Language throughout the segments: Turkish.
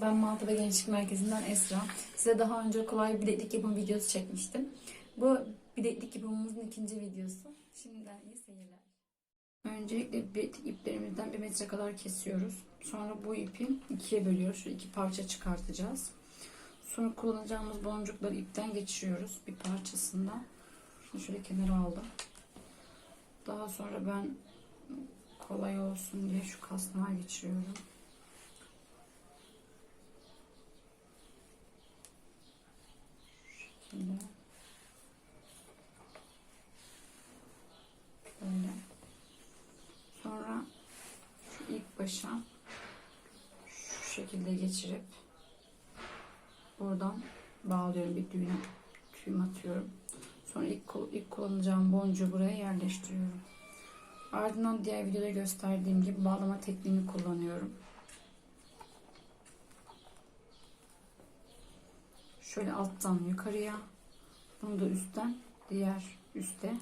Ben Maltepe Gençlik Merkezi'nden Esra. Size daha önce kolay bileklik yapım videosu çekmiştim. Bu bileklik yapımımızın ikinci videosu. Şimdiden iyi seyirler. Öncelikle bileklik iplerimizden bir metre kadar kesiyoruz. Sonra bu ipi ikiye bölüyoruz. Şu iki parça çıkartacağız. Sonra kullanacağımız boncukları ipten geçiriyoruz bir parçasında. Şunu şöyle kenara aldım. Daha sonra ben kolay olsun diye şu kasnağa geçiriyorum. Şöyle. Böyle. Sonra şu ilk başa şu şekilde geçirip buradan bağlıyorum bir düğüne tüyüm atıyorum. Sonra ilk, ilk kullanacağım boncuğu buraya yerleştiriyorum. Ardından diğer videoda gösterdiğim gibi bağlama tekniğini kullanıyorum. Şöyle alttan yukarıya, bunu da üstten diğer üste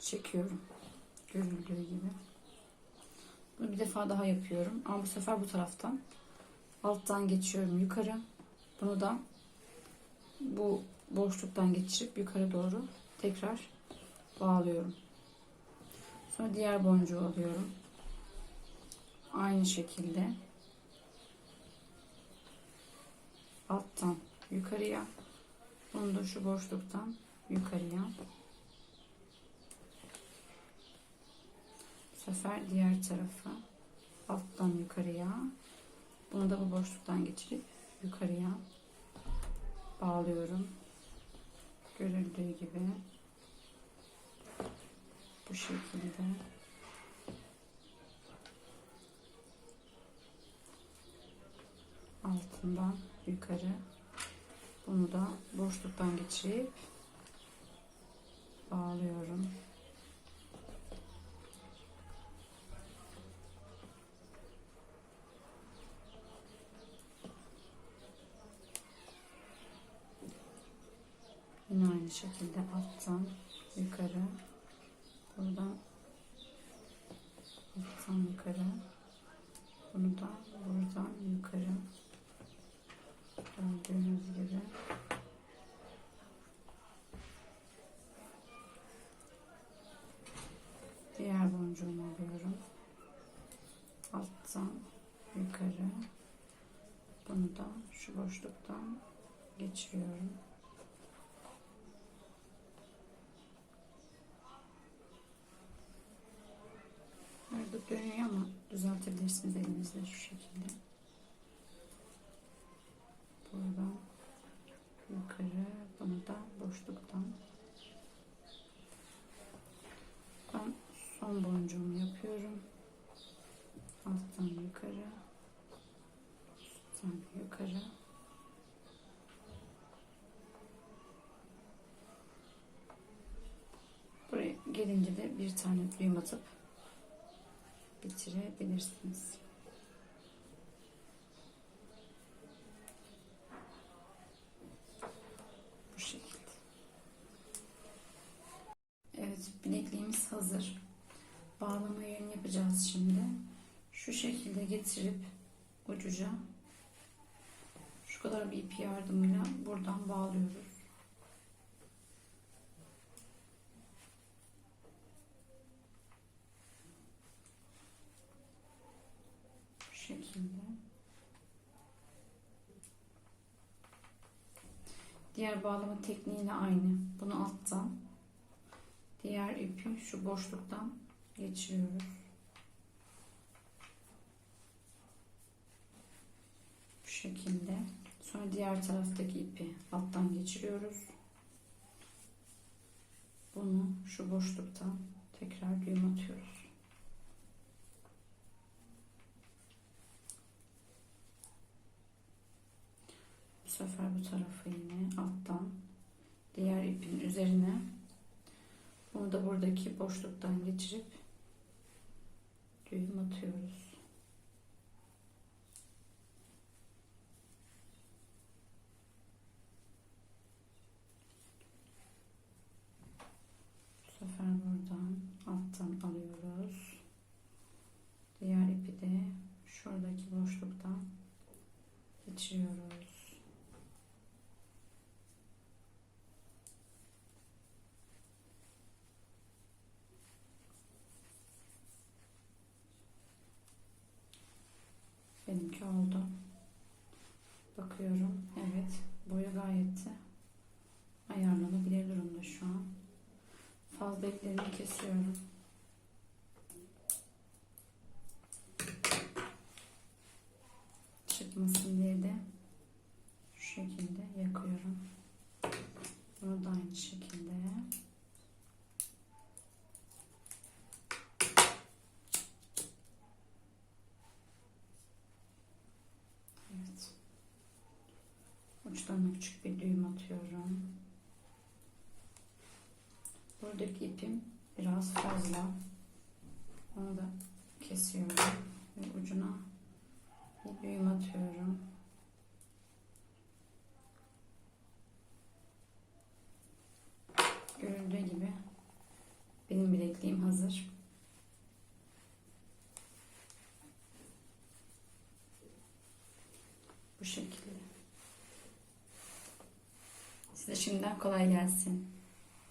çekiyorum. Görüldüğü gibi. Bunu bir defa daha yapıyorum. Ama bu sefer bu taraftan alttan geçiyorum yukarı. Bunu da bu boşluktan geçirip yukarı doğru tekrar bağlıyorum. Sonra diğer boncuğu alıyorum. Aynı şekilde alttan yukarıya. Bunu da şu boşluktan yukarıya. Bu sefer diğer tarafı alttan yukarıya. Bunu da bu boşluktan geçirip yukarıya bağlıyorum. Görüldüğü gibi bu şekilde. Altından yukarı bunu da boşluktan geçirip bağlıyorum. Yine aynı şekilde alttan yukarı 90 yukarı bunu da şu boşluktan geçiriyorum. Burada dönüyor ama düzeltebilirsiniz elinizle şu şekilde. Alttan yukarı, üstten yukarı. Buraya gelince de bir tane düğüm atıp bitirebilirsiniz. Bu şekilde. Evet bilekliğimiz hazır. Bağlama yerini yapacağız şimdi. Şu şekilde getirip ucuca şu kadar bir ip yardımıyla buradan bağlıyoruz. Bu şekilde. Diğer bağlama tekniğine aynı. Bunu alttan diğer ipi şu boşluktan geçiriyoruz. Bu şekilde. Sonra diğer taraftaki ipi alttan geçiriyoruz. Bunu şu boşluktan tekrar düğüm atıyoruz. Bu sefer bu tarafı yine alttan diğer ipin üzerine bunu da buradaki boşluktan geçirip düğüm atıyoruz. Bu sefer buradan alttan alıyoruz. Diğer ipi de şuradaki boşluktan geçiriyoruz. Benimki oldu. Bakıyorum. Evet. Boyu gayet ayarlanabilir durumda şu an. Fazla iplerini kesiyorum. Çıkmasın diye de şu şekilde yakıyorum. Bunu da aynı şekilde. Evet. Uçlarına küçük bir düğüm atıyorum. Buradaki ipim biraz fazla. Onu da kesiyorum ve ucuna bir düğüm atıyorum. Görüldüğü gibi benim bilekliğim hazır. Bu şekilde. Size şimdiden kolay gelsin.